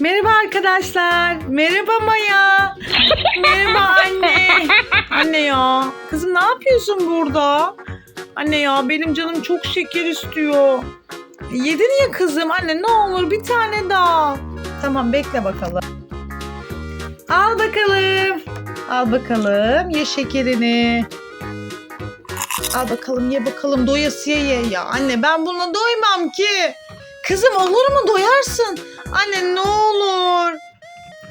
Merhaba arkadaşlar. Merhaba Maya. Merhaba anne. Anne ya. Kızım ne yapıyorsun burada? Anne ya benim canım çok şeker istiyor. Yedin ya kızım. Anne ne olur bir tane daha. Tamam bekle bakalım. Al bakalım. Al bakalım. Ye şekerini. Al bakalım ye bakalım doyasıya ye ya. Anne ben bununla doymam ki. Kızım olur mu doyarsın? Anne ne olur.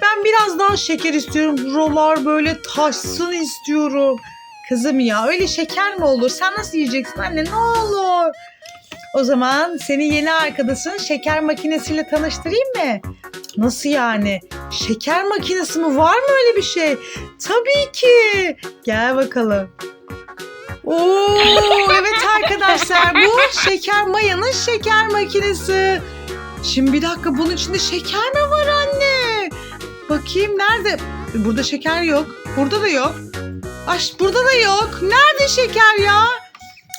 Ben biraz daha şeker istiyorum. Buralar böyle taşsın istiyorum. Kızım ya öyle şeker mi olur? Sen nasıl yiyeceksin anne ne olur. O zaman seni yeni arkadaşın şeker makinesiyle tanıştırayım mı? Nasıl yani? Şeker makinesi mi? Var mı öyle bir şey? Tabii ki. Gel bakalım. Oo, evet arkadaşlar bu şeker mayanın şeker makinesi. Şimdi bir dakika bunun içinde şeker mi var anne? Bakayım nerede? Burada şeker yok. Burada da yok. Aş burada da yok. Nerede şeker ya?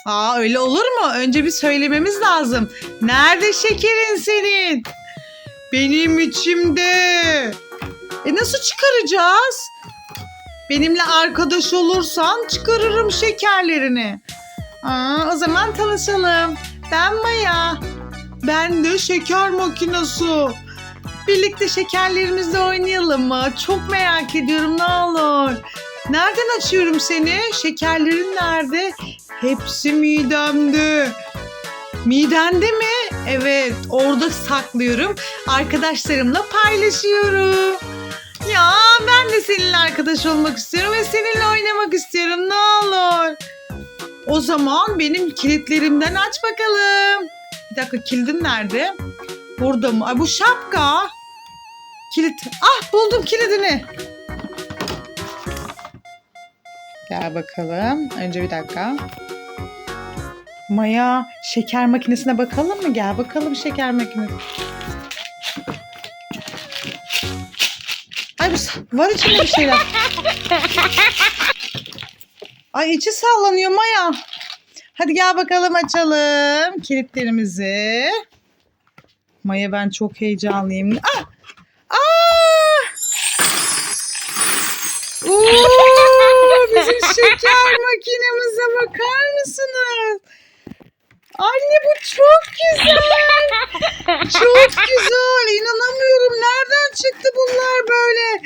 Aa öyle olur mu? Önce bir söylememiz lazım. Nerede şekerin senin? Benim içimde. E nasıl çıkaracağız? Benimle arkadaş olursan çıkarırım şekerlerini. Aa, o zaman tanışalım. Ben Maya. Ben de şeker makinesi. Birlikte şekerlerimizle oynayalım mı? Çok merak ediyorum ne olur. Nereden açıyorum seni? Şekerlerin nerede? Hepsi midemde. Midende mi? Evet, orada saklıyorum. Arkadaşlarımla paylaşıyorum. Ya ben de seninle arkadaş olmak istiyorum ve seninle oynamak istiyorum. Ne olur. O zaman benim kilitlerimden aç bakalım. Bir dakika kilidin nerede? Burada mı? Ay bu şapka. Kilit. Ah buldum kilidini. Gel bakalım. Önce bir dakika. Maya şeker makinesine bakalım mı? Gel bakalım şeker makinesi. Ay bu var içinde bir şeyler. Ay içi sallanıyor Maya. Hadi gel bakalım açalım kilitlerimizi. Maya ben çok heyecanlıyım. Ah! Ah! Oo, bizim şeker makinemize bakar mısınız? Anne bu çok güzel. Çok güzel. İnanamıyorum. Nereden çıktı bunlar böyle?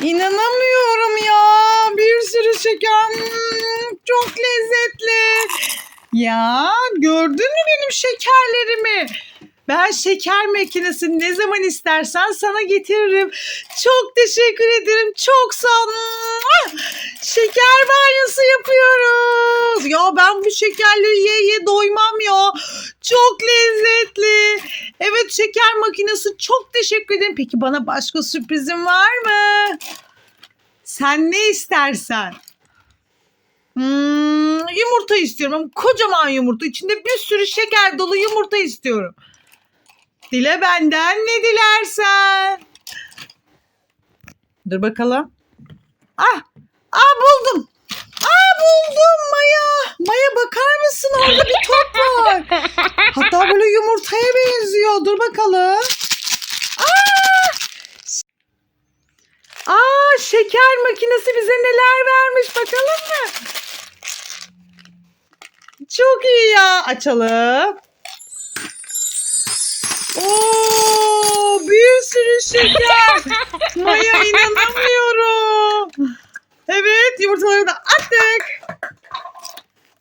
İnanamıyorum ya. Bir sürü şeker. Çok lezzetli. Ya gördün mü benim şekerlerimi? Ben şeker makinesini ne zaman istersen sana getiririm. Çok teşekkür ederim. Çok sağ ol. Şeker banyosu yapıyoruz. Ya ben bu şekerleri ye ye doymam ya. Çok lezzetli. Evet şeker makinesi çok teşekkür ederim. Peki bana başka sürprizin var mı? Sen ne istersen. Hmm, yumurta istiyorum. ama Kocaman yumurta. İçinde bir sürü şeker dolu yumurta istiyorum. Dile benden ne dilersen. Dur bakalım. Ah! Ah buldum. Ah buldum Maya. Maya bakar mısın orada bir top var. Hatta böyle yumurtaya benziyor. Dur bakalım. Aa! Aa şeker makinesi bize neler vermiş bakalım mı? Çok iyi ya. Açalım. Oo, bir sürü şeker. Maya inanamıyorum. Evet yumurtaları da attık.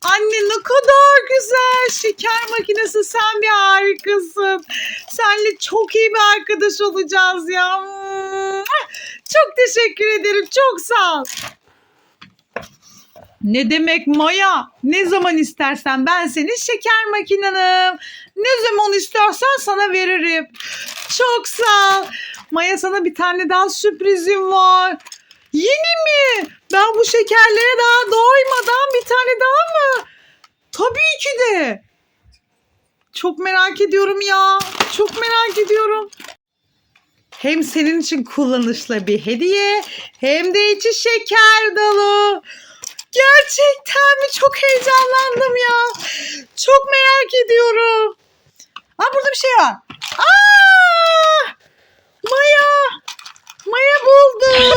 Anne ne kadar güzel. Şeker makinesi sen bir harikasın. Seninle çok iyi bir arkadaş olacağız ya. Çok teşekkür ederim. Çok sağ ol. Ne demek Maya? Ne zaman istersen ben senin şeker makinenim. Ne zaman istersen sana veririm. Çok sağ ol. Maya sana bir tane daha sürprizim var. Yeni mi? Ben bu şekerlere daha doymadan bir tane daha mı? Tabii ki de. Çok merak ediyorum ya. Çok merak ediyorum. Hem senin için kullanışlı bir hediye hem de içi şeker dolu. Gerçekten mi? Çok heyecanlandım ya. Çok merak ediyorum. Aa burada bir şey var. Aa! Maya! Maya buldu.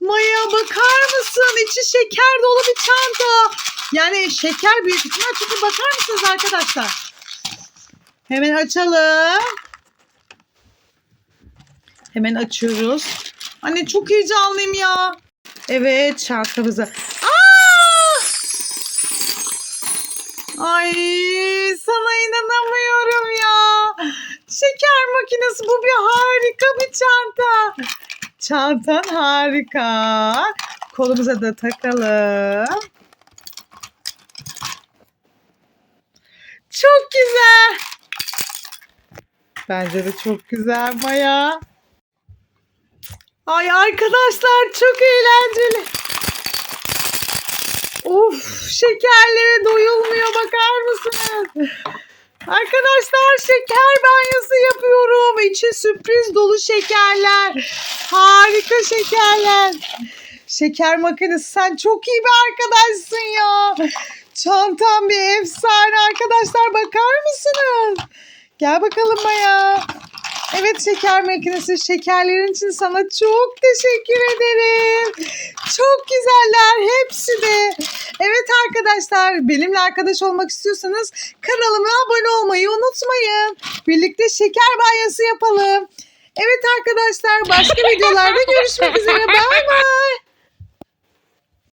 Maya bakar mısın? İçi şeker dolu bir çanta. Yani şeker büyük ihtimal çünkü bakar mısınız arkadaşlar? Hemen açalım. Hemen açıyoruz. Anne çok heyecanlıyım ya. Evet çantamızı. Aa! Ay sana inanamıyorum ya. Şeker makinesi bu bir harika bir çanta. Çantan harika. Kolumuza da takalım. Çok güzel. Bence de çok güzel Maya. Ay arkadaşlar çok eğlenceli. Of şekerlere doyulmuyor bakar mısınız? Arkadaşlar şeker banyosu yapıyorum. İçi sürpriz dolu şekerler. Harika şekerler. Şeker makinesi sen çok iyi bir arkadaşsın ya. Çantam bir efsane arkadaşlar bakar mısınız? Gel bakalım Maya. Evet şeker makinesi şekerlerin için sana çok teşekkür ederim. Çok güzeller hepsi de. Evet arkadaşlar benimle arkadaş olmak istiyorsanız kanalıma abone olmayı unutmayın. Birlikte şeker banyosu yapalım. Evet arkadaşlar başka videolarda görüşmek üzere. Bay bay.